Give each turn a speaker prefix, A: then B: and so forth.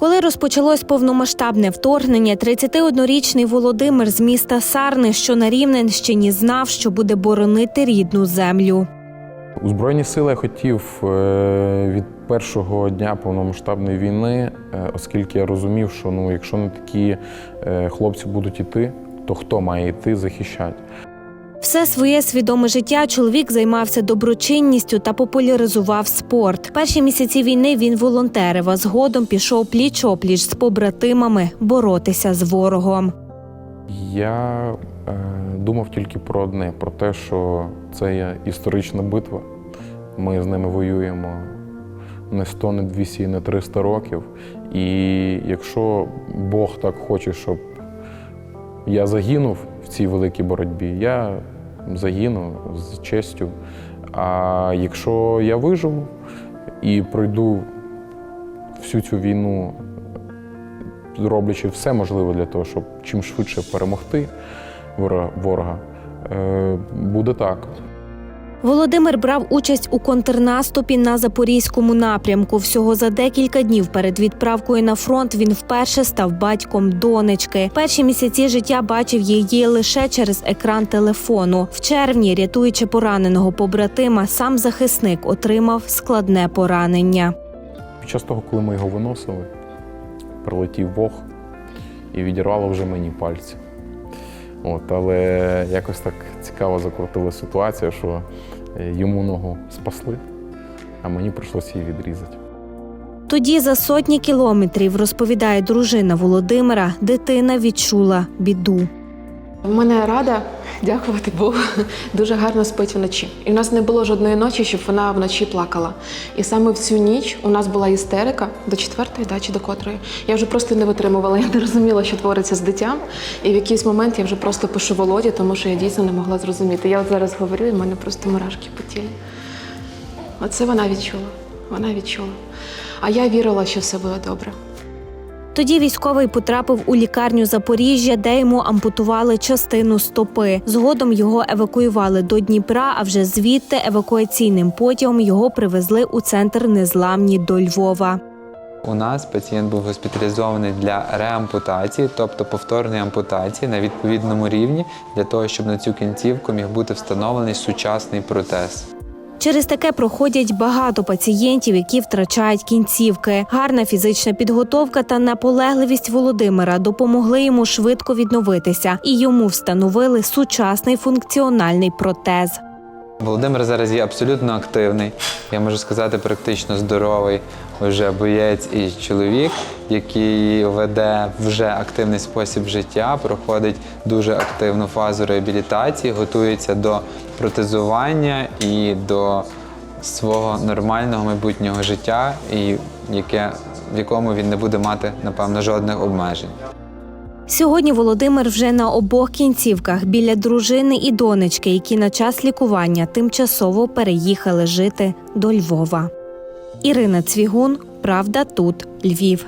A: Коли розпочалось повномасштабне вторгнення, 31-річний Володимир з міста Сарни, що на Рівненщині, знав, що буде боронити рідну землю.
B: У Збройні сили хотів е, від першого дня повномасштабної війни, е, оскільки я розумів, що ну, якщо не такі е, хлопці будуть іти, то хто має йти захищати?
A: Все своє свідоме життя чоловік займався доброчинністю та популяризував спорт. Перші місяці війни він волонтерив, а згодом пішов пліч-опліч з побратимами боротися з ворогом.
B: Я е, думав тільки про одне: про те, що це є історична битва. Ми з ними воюємо не 100, не 200, не 300 років. І якщо Бог так хоче, щоб я загинув в цій великій боротьбі, я загину з честю. А якщо я виживу і пройду всю цю війну, роблячи все можливе для того, щоб чим швидше перемогти ворога, е, буде так.
A: Володимир брав участь у контрнаступі на запорізькому напрямку. Всього за декілька днів перед відправкою на фронт він вперше став батьком донечки. Перші місяці життя бачив її лише через екран телефону. В червні, рятуючи пораненого побратима, сам захисник отримав складне поранення.
B: Під час того, коли ми його виносили, прилетів вог і відірвало вже мені пальці. От, але якось так цікаво закрутила ситуація, що е, йому ногу спасли, а мені прийшлося її відрізати.
A: Тоді за сотні кілометрів, розповідає дружина Володимира, дитина відчула біду.
C: У мене рада, дякувати Богу, дуже гарно спить вночі. І в нас не було жодної ночі, щоб вона вночі плакала. І саме в цю ніч у нас була істерика до четвертої, да, чи до котрої. Я вже просто не витримувала, я не розуміла, що твориться з дитям. І в якийсь момент я вже просто пишу Володі, тому що я дійсно не могла зрозуміти. Я от зараз говорю, і в мене просто мурашки по тілі. Оце вона відчула. Вона відчула. А я вірила, що все буде добре.
A: Тоді військовий потрапив у лікарню Запоріжжя, де йому ампутували частину стопи. Згодом його евакуювали до Дніпра, а вже звідти евакуаційним потягом його привезли у центр незламні до Львова.
D: У нас пацієнт був госпіталізований для реампутації, тобто повторної ампутації на відповідному рівні, для того, щоб на цю кінцівку міг бути встановлений сучасний протез.
A: Через таке проходять багато пацієнтів, які втрачають кінцівки. Гарна фізична підготовка та наполегливість Володимира допомогли йому швидко відновитися, і йому встановили сучасний функціональний протез.
D: Володимир зараз є абсолютно активний, я можу сказати, практично здоровий вже боєць і чоловік, який веде вже активний спосіб життя, проходить дуже активну фазу реабілітації, готується до протезування і до свого нормального майбутнього життя, і яке, в якому він не буде мати, напевно, жодних обмежень.
A: Сьогодні Володимир вже на обох кінцівках біля дружини і донечки, які на час лікування тимчасово переїхали жити до Львова. Ірина Цвігун, Правда, тут Львів.